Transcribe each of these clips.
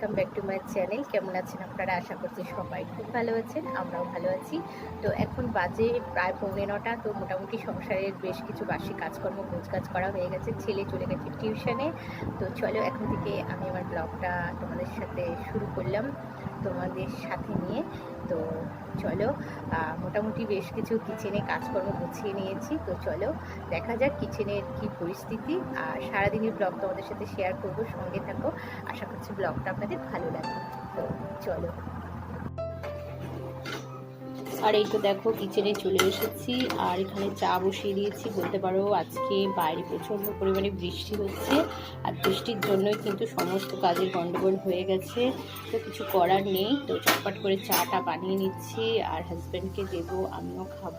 Welcome back to my channel কেমন আছেন আপনারা? আশা করছি সবাই খুব ভালো আছেন, আমরাও ভালো আছি। তো এখন বাজে প্রায় পৌনে নটা, তো মোটামুটি সংসারের বেশ কিছু বার্ষিক কাজকর্ম কাজ করা হয়ে গেছে। ছেলে চলে গেছে টিউশনে। তো চলো এখন থেকে আমি আমার ব্লগটা তোমাদের সাথে শুরু করলাম। তোমাদের সাথে নিয়ে। তো চলো মোটামুটি বেশ কিছু কিচেনে কাজকর্ম গুছিয়ে নিয়েছি। তো চলো, দেখা যাক কিচেনের কি পরিস্থিতি। আর সারাদিনের ব্লগ তোমাদের সাথে শেয়ার করব, সঙ্গে থাকো। আশা করছি ব্লগটা আপনাদের ভালো লাগে তো চলো। আর এই তো দেখো কিচেনে চলে এসেছি। আর এখানে চা বসিয়ে দিয়েছি। বলতে পারো, আজকে বাইরে প্রচণ্ড পরিমাণে বৃষ্টি হচ্ছে। আর বৃষ্টির জন্যই কিন্তু সমস্ত কাজের গণ্ডগোল হয়ে গেছে। তো কিছু করার নেই। তো চটপট করে চাটা বানিয়ে নিচ্ছি। আর হাজব্যান্ডকে দেবো, আমিও খাব।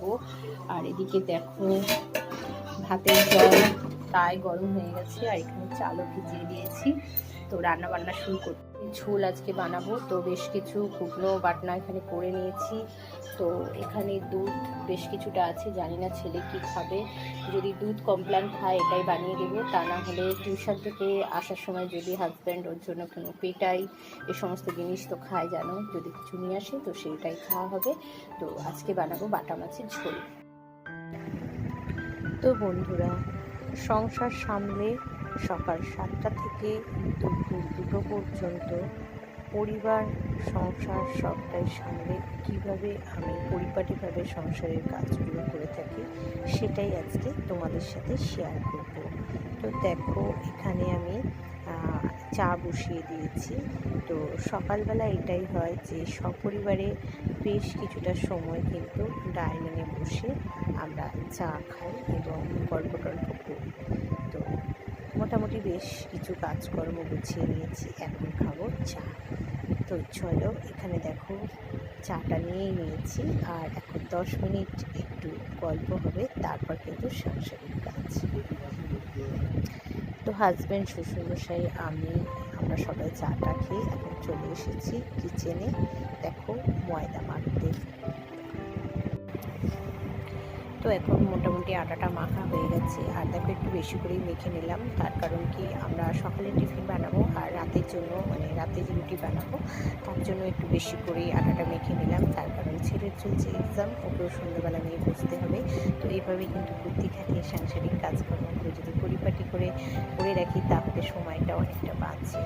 আর এদিকে দেখো, ভাতের জল প্রায় গরম হয়ে গেছে। আর এখানে চালও ভিজিয়ে দিয়েছি। তো রান্না বান্না শুরু করতে ঝোল আজকে বানাবো। তো বেশ কিছু শুকনো বাটনা এখানে করে নিয়েছি। তো এখানে দুধ বেশ কিছুটা আছে, জানি না ছেলে কি খাবে। যদি দুধ কমপ্ল্যান খায়, এটাই বানিয়ে দেবো। তা না হলে টিউশন থেকে আসার সময় যদি হাজব্যান্ড ওর জন্য কোনো পেটাই, এ সমস্ত জিনিস তো খায় জানো, যদি কিছু নিয়ে আসে তো সেইটাই খাওয়া হবে। তো আজকে বানাবো বাটা মাছের ঝোল। তো বন্ধুরা, সংসার সামলে সকাল সাতটা থেকে দুপুর দুটো পর্যন্ত পরিবার, সংসার সবটাই সামলে কীভাবে আমি পরিপাটিভাবে সংসারের কাজগুলো করে থাকি সেটাই আজকে তোমাদের সাথে শেয়ার করব। তো দেখো, এখানে আমি চা বসিয়ে দিয়েছি। তো সকালবেলা এটাই হয় যে সপরিবারে বেশ কিছুটা সময় কিন্তু ডাইনিংয়ে বসে আমরা চা খাই এবং গল্প টল্প করি। তো মোটামুটি বেশ কিছু কাজকর্ম গুছিয়ে নিয়েছি। এখন খাব চা। তো চলো, এখানে দেখো চাটা নিয়েই নিয়েছি। আর এখন দশ মিনিট একটু গল্প হবে, তারপর কিন্তু সাংসারিক কাজ। তো হাজব্যান্ড শ্বশুরমশাই, আমি, আমরা সবাই চাটা খেয়ে এখন চলে এসেছি কিচেনে দেখো ময়দা মাখতে। তো এখন মোটামুটি আটাটা মাখা হয়ে গেছে। আর দেখো, একটু বেশি করেই মেখে নিলাম। তার কারণ কি, আমরা সকালে টিফিন বানাবো আর রাতের জন্য মানে রাতে যে রুটি বানাবো। তার জন্য একটু বেশি করেই আটাটা মেখে নিলাম। তার কারণ ছেলের চলছে এক্সাম ওকেও সন্ধ্যেবেলা নিয়ে বসতে হবে। তো এইভাবেই কিন্তু বুদ্ধি খাটিয়ে সাংসারিক কাজকর্মগুলো যদি পরিপাটি করে করে রাখি, তাহলে সময়টা অনেকটা বাঁচে।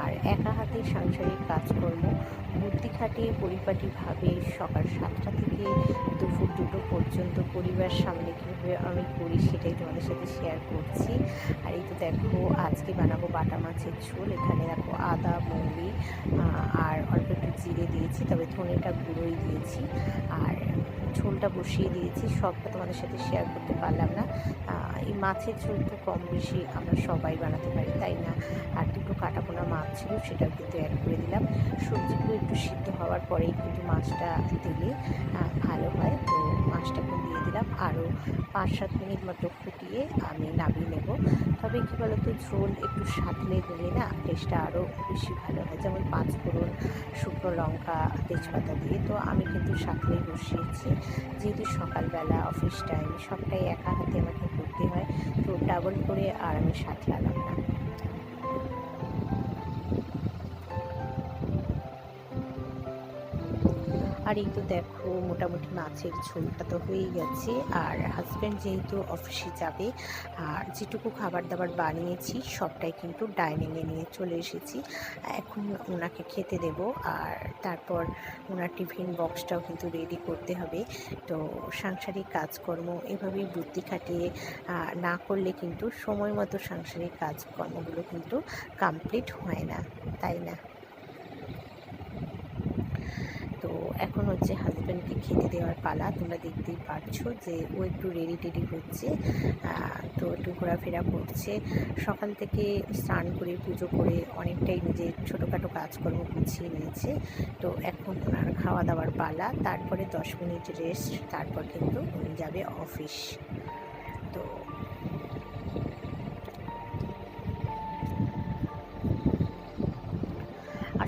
আর একা হাতে সাংসারিক কাজকর্ম, বুদ্ধি খাটিয়ে পরিপাটিভাবে সকাল সাতটা থেকে দুপুর দুটো পর্যন্ত পরিবার সামনে কীভাবে আমি করি সেটাই তোমাদের সাথে শেয়ার করছি। আর এই তো দেখো, আজকে বানাবো বাটা মাছের ঝোল। এখানে দেখো আদা, মৌরি আর অল্প একটু জিরে দিয়েছি, তবে ধনেটা গুঁড়োই দিয়েছি। আর ঝোলটা বসিয়ে দিয়েছি, সবটা তোমাদের সাথে শেয়ার করতে পারলাম না। এই মাছের ঝোল তো কম বেশি আমরা সবাই বানাতে পারি, তাই না? আর দুটো কাটাপোনা মাছ ছিল, সেটাও কিন্তু অ্যাড করে দিলাম। সবজিগুলো একটু সিদ্ধ হওয়ার পরেই কিন্তু মাছটা দিলে ভালো হয়। তো মাছটাকে দিয়ে দিলাম। আরও পাঁচ সাত মিনিট মতো ফুটিয়ে আমি নামিয়ে নেব। তবে কী বলতো, ঝোল একটু সাঁতলে দিলে না টেস্টটা আরও বেশি ভালো হয়। যেমন পাঁচ ফোড়ন শুকনো লঙ্কা, তেজপাতা দিয়ে। তো আমি কিন্তু সাঁতলেই বসিয়েছি। যেহেতু সকালবেলা অফিস টাইম সবটাই একা হাতে আমাকে করতে হয়, তো ডাবল করে আর আমি সাঁতলালাম না। আর এই তো দেখো, মোটামুটি মাছের ঝোলটা তো হয়েই গেছে। আর হাজব্যান্ড যেহেতু অফিসে যাবে, আর যেটুকু খাবার দাবার বানিয়েছি, সবটাই কিন্তু ডাইনিংয়ে নিয়ে চলে এসেছি। এখন ওনাকে খেতে দেব, আর তারপর ওনার টিফিন বক্সটাও কিন্তু রেডি করতে হবে। তো সাংসারিক কাজকর্ম এভাবেই বুদ্ধি খাটিয়ে না করলে কিন্তু সময় মতো সাংসারিক কাজকর্মগুলো কিন্তু কমপ্লিট হয় না, তাই না? তো এখন হচ্ছে হাজব্যান্ডকে খেতে দেওয়ার পালা। তোমরা দেখতেই পারছ যে ও একটু রেডি টেডি হচ্ছে তো একটু ঘোরাফেরা করছে। সকাল থেকে স্নান করে, পুজো করে অনেকটাই নিজের ছোটোখাটো কাজকর্ম গুছিয়ে নিয়েছে। তো এখন ওনার খাওয়া দাওয়ার পালা। তারপরে দশ মিনিট রেস্ট তারপর কিন্তু উনি যাবে অফিস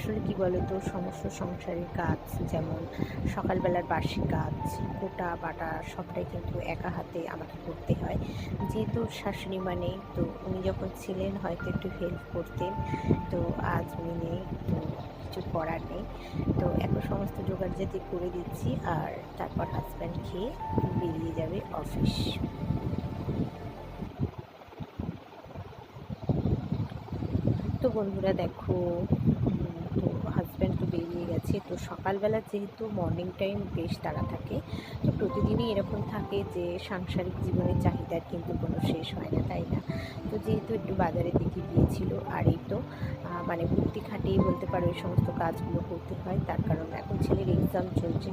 আসলে কি বলতো, সমস্ত সংসারের কাজ, যেমন সকালবেলার বার্ষিক কাজ কোটা বাটা সবটাই কিন্তু একা হাতে আমাকে করতে হয়। যেহেতু শাশুড়ি মানে তো উনি যখন ছিলেন হয়তো একটু হেল্প করতেন। তো আজ উনি নেই কিছু করার নেই। তো এখন সমস্ত জোগাড় জাতি করে দিচ্ছি আর তারপর হাজব্যান্ড খেয়ে বেরিয়ে যাবে অফিস তো বন্ধুরা দেখো উম, তো হাজব্যান্ড তো বেরিয়ে গেছে। তো সকালবেলা যেহেতু মর্নিং টাইম বেশ তারা থাকে, তো প্রতিদিনই এরকম থাকে যে সাংসারিক জীবনের চাহিদার কিন্তু কোনো শেষ হয় না, তাই না? তো যেহেতু একটু বাজারের দিকে গিয়েছিল, আর এই তো মানে বুদ্ধি খাটিয়ে বলতে পারো এই সমস্ত কাজগুলো করতে হয়, তার কারণ এখন ছেলের এক্সাম চলছে।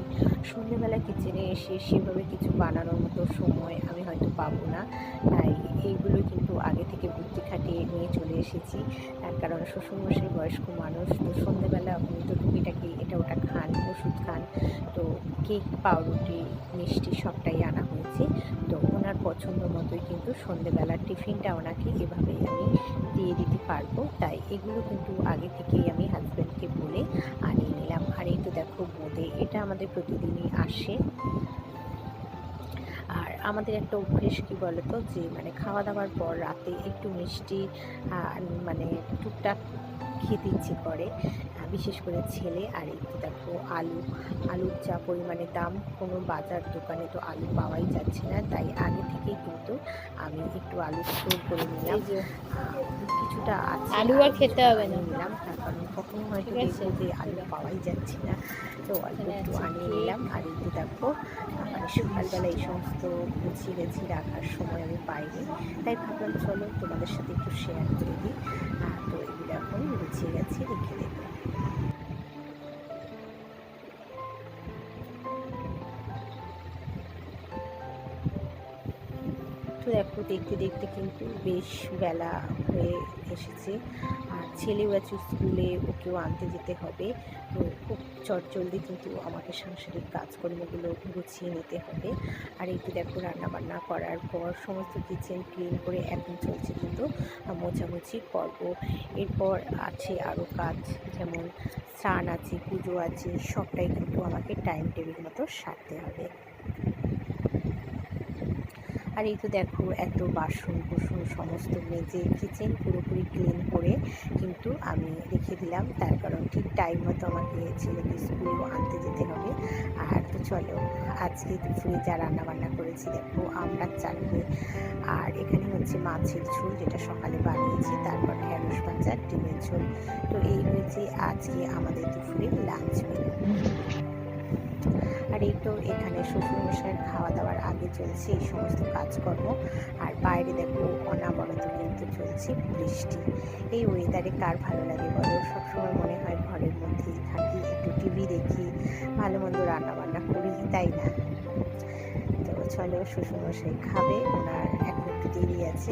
সন্ধ্যেবেলা কিচেনে এসে সেভাবে কিছু বানানোর মতো সময় আমি হয়তো পাবো না, তাই এইগুলো কিন্তু আগে থেকে বুদ্ধি খাটিয়ে নিয়ে চলে এসেছি। তার কারণ শ্বশুরমশাই বয়স্ক মানুষ, তো সন্ধ্যেবেলা উনি তো টুকিটাকি এটা ওটা খান, ওষুধ খান। তো কেক, পাউরুটি, মিষ্টি সবটাই আনা হয়েছে। তো ওনার পছন্দ মতোই কিন্তু সন্ধ্যেবেলার টিফিনটা ওনাকে এভাবেই আমি দিয়ে দিতে পারব। তাই এগুলো কিন্তু আগে থেকেই আমি হাজব্যান্ডকে বলে আনিয়ে নিলাম। আর এই তো দেখো বোঁদে, এটা আমাদের প্রতিদিনই আসে। আর আমাদের একটা অভ্যেস কী বলতো? যে মানে খাওয়া দাওয়ার পর রাতে একটু মিষ্টি মানে টুকটাক খেতে ইচ্ছে করে। বিশেষ করে ছেলে আর একটু দেখো আলু আলুর যা পরিমাণে দাম কোনো বাজার দোকানে তো আলু পাওয়াই যাচ্ছে না। তাই আগে থেকেই কিন্তু আমি একটু আলু স্টোর করে নিলাম। যে কিছুটা আছে আলু আর খেতে হবে না। নিলাম। তার কারণ কখনো হয়তো দেখব যে আলু পাওয়াই যাচ্ছে না। তো অল্প একটু আনিয়ে নিলাম। আর একটু দেখো সকালবেলা এই সমস্ত গুছিয়ে গেছি রাখার সময় আমি পাইনি। তাই ভাবলাম চলো তোমাদের সাথে একটু শেয়ার করে দিই। তো এগুলো এখন গুছিয়ে গেছি রেখে দেবো তো দেখতে দেখতে কিন্তু বেশ বেলা হয়ে এসেছে। আর ছেলেও আছে স্কুলে, ওকেও আনতে যেতে হবে। তো খুব চটজলদি কিন্তু আমাকে সাংসারিক কাজকর্মগুলো গুছিয়ে নিতে হবে। আর একটু দেখো, রান্নাবান্না করার পর সমস্ত কিচেন ক্লিন করে এখন চলছে কিন্তু মোছামুছি পর্ব এরপর আছে আরও কাজ, যেমন স্নান আছে, পুজো আছে, সবটাই কিন্তু আমাকে টাইম টেবিল মতো সারতে হবে। আর এই তো দেখো, এত বাসন কুসন সমস্ত মেজে কিচেন পুরোপুরি ক্লিন করে কিন্তু আমি রেখে দিলাম। তার কারণ ঠিক টাইম মতো আমাকে ছেলেকে স্কুলেও আনতে যেতে হবে। আর তো চলো, আজকে দুপুরে যা রান্নাবান্না করেছি দেখো, আমরা চাটনি আর এখানে হচ্ছে মাছের ঝোল যেটা সকালে বানিয়েছি, তারপর ঢেঁড়স ভাজা, ডিমের ঝোল। তো এই হয়েছে আজকে আমাদের দুপুরের লাঞ্চ মেনু আর এই তো এখানে শ্বশুরমশাইয়ের খাওয়া দাওয়ার আগে চলছে এই সমস্ত কাজকর্ম। আর বাইরে দেখো অনাবরত কিন্তু চলছে বৃষ্টি। এই ওয়েদারে কার ভালো লাগে বলো? সবসময় মনে হয় ঘরের মধ্যেই থাকি, একটু টিভি দেখি, ভালো মন্দ রান্নাবান্না করি, তাই না? তো চলো শ্বশুরমশাই খাবে, ওনার একটু দেরি আছে।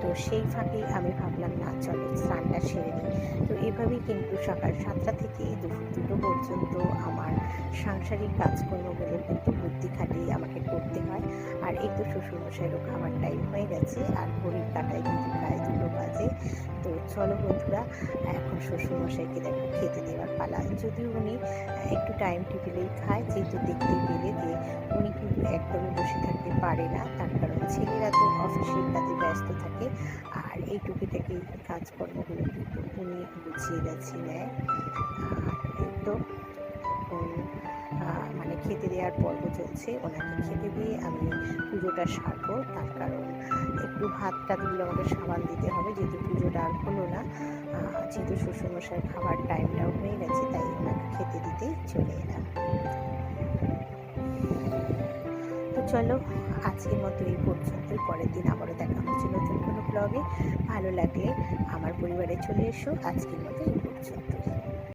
তো সেই ফাঁকেই আমি ভাবলাম, না, চলে স্নানটা সেরে নিই। তো এভাবেই কিন্তু সকাল সাতটা থেকে দুপুর দুটো পর্যন্ত আমার সাংসারিক কাজকর্মগুলো কিন্তু বুদ্ধি খাটিয়ে আমাকে করতে হয়। আর এই তো শ্বশুরমশাইয়েরও খাবার টাইম হয়ে গেছে, আর ঘড়ির কাটায় কিন্তু প্রায় বাজে তো চলো বন্ধুরা, এখন শ্বশুরমশাইকে দেখো খেতে দেওয়ার পালা। যদিও উনি একটু টাইম টেবিলেই খায়, যেহেতু দেখতে পেলে যে উনি কিন্তু একদমই বসে থাকতে পারে না। তার কারণ ছেলেরা তো অফিসের কাজে ব্যস্ত থাকে। আর এই টুকিটাকি কাজকর্মগুলো কিন্তু উনি গুছিয়ে গেছে নেয় তো খেতে দেওয়ার পর্ব চলছে। ওনাকে খেতে দিয়ে আমি পুজোটা সারবো। তার কারণ একটু ভাত টাতগুলো আমাকে সাবান দিতে হবে, যেহেতু পুজোটা আর হলো না। যেহেতু শ্বশুরমশাই খাবার টাইমটাও হয়ে গেছে, তাই ওনাকে খেতে দিতে চলে এলাম। তো চলো, আজকের মতো এই পর্যন্তই পরের দিন আবারও দেখা হচ্ছে নতুন কোনো ব্লগে ভালো লাগলে আমার পরিবারে চলে এসো। আজকের মতো এই পর্যন্তই।